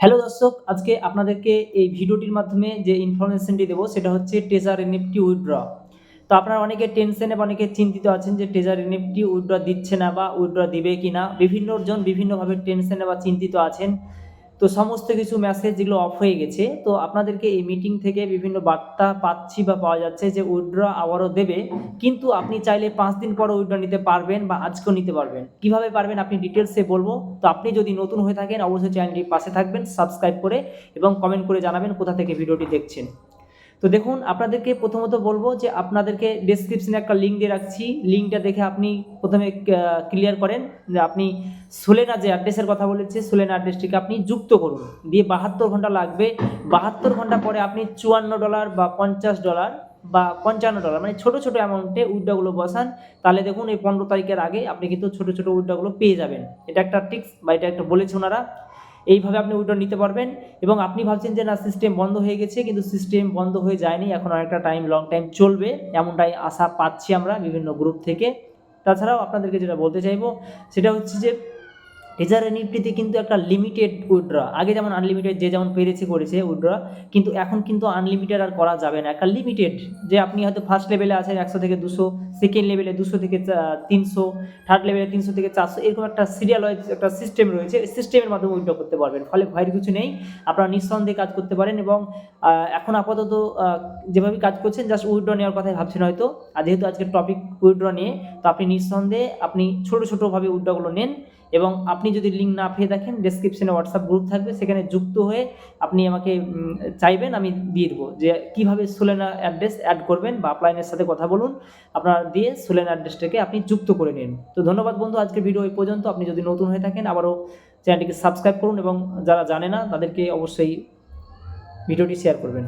Hello দর্শক, আজকে আপনাদেরকে এই ভিডিওটির মাধ্যমে যে ইনফরমেশনটি দেবো সেটা হচ্ছে ট্রেজার এনএফটি উইথড্র তো আপনারা অনেকে টেনশনে অনেকে চিন্তিত আছেন যে ট্রেজার এনএফটি উইথড্র দিচ্ছে না বা উইথড্র দিবে কি না বিভিন্নজন বিভিন্নভাবে টেনশনে বা চিন্তিত আছেন। তো সমস্ত কিছু মেসেজ যেগুলো অফ হয়ে গেছে। তো আপনাদেরকে এই মিটিং থেকে বিভিন্ন বার্তা পাচ্ছি বা পাওয়া যাচ্ছে যে উইড্র আবারও দেবে। কিন্তু আপনি চাইলে পাঁচ দিন পর উইড্র নিতে পারবেন বা আজকেও নিতে পারবেন। কীভাবে পারবেন আপনি ডিটেলসে বলব। তো আপনি যদি নতুন হয়ে থাকেন, অবশ্যই চ্যানেলটির পাশে থাকবেন সাবস্ক্রাইব করে এবং কমেন্ট করে জানাবেন কোথা থেকে ভিডিওটি দেখছেন। তো দেখুন, আপনাদেরকে প্রথমত বলব যে আপনাদেরকে ডেসক্রিপশনে একটা লিঙ্ক দিয়ে রাখছি। লিঙ্কটা দেখে আপনি প্রথমে ক্লিয়ার করেন যে আপনি সোলেনা যে অ্যাড্রেসের কথা বলেছে, সোলেনা অ্যাড্রেসটিকে আপনি যুক্ত করুন। দিয়ে বাহাত্তর ঘণ্টা লাগবে। বাহাত্তর ঘণ্টা পরে আপনি চুয়ান্ন ডলার বা পঞ্চাশ ডলার বা পঞ্চান্ন ডলার মানে ছোটো ছোটো অ্যামাউন্টে উইড্রাগুলো বসান। তাহলে দেখুন, এই পনেরো তারিখের আগে আপনি কিন্তু ছোটো ছোটো উইড্রাগুলো পেয়ে যাবেন। এটা একটা টিক্স বা এটা একটা বলেছে ওনারা। এইভাবে আপনি উইড্রো নিতে পারবেন এবং আপনি ভাবছেন যে না সিস্টেম বন্ধ হয়ে গেছে, কিন্তু সিস্টেম বন্ধ হয়ে যায়নি, এখন অনেকটা টাইম লং টাইম চলবে, এমনটাই আশা পাচ্ছি আমরা বিভিন্ন গ্রুপ থেকে। তাছাড়াও আপনাদেরকে যেটা বলতে চাইব, সেটা হচ্ছে যে টেজার নিফটিতে কিন্তু একটা লিমিটেড উইড্র আগে যেমন আনলিমিটেড যে যেমন পেরেছে, করেছে উইড্র কিন্তু এখন কিন্তু আনলিমিটেড আর করা যাবে না। একটা লিমিটেড যে আপনি হয়তো ফার্স্ট লেভেলে আছেন একশো থেকে দুশো সেকেন্ড লেভেলে দুশো থেকে তিনশো থার্ড লেভেলে তিনশো থেকে চারশো, এরকম একটা সিরিয়াল একটা সিস্টেম রয়েছে। সিস্টেমের মাধ্যমে উইড্রা করতে পারবেন। ফলে ভয়ের কিছু নেই, আপনারা নিঃসন্দেহে কাজ করতে পারেন এবং এখন আপাতত যেভাবে কাজ করছেন জাস্ট উইড্র নেওয়ার কথাই ভাবছেন হয়তো। আর যেহেতু আজকে টপিক উইড্র নিয়ে, তো আপনি নিঃসন্দেহে আপনি ছোটো ছোটোভাবে উইড্রগুলো নেন এবং আপনি যদি লিঙ্ক না পেয়ে দেখেন ডেসক্রিপশনে হোয়াটসঅ্যাপ গ্রুপ থাকবে, সেখানে যুক্ত হয়ে আপনি আমাকে চাইবেন, আমি দিয়ে দেবো। যে কীভাবে সোলেনা অ্যাড্রেস অ্যাড করবেন বা আপলাইনের সাথে কথা বলুন, আপনার দিয়ে সোলেনা অ্যাড্রেসটাকে আপনি যুক্ত করে নিন। তো ধন্যবাদ বন্ধু, আজকের ভিডিও এই পর্যন্ত। আপনি যদি নতুন হয়ে থাকেন, আবারও চ্যানেলটিকে সাবস্ক্রাইব করুন এবং যারা জানে না, তাদেরকে অবশ্যই ভিডিওটি শেয়ার করবেন।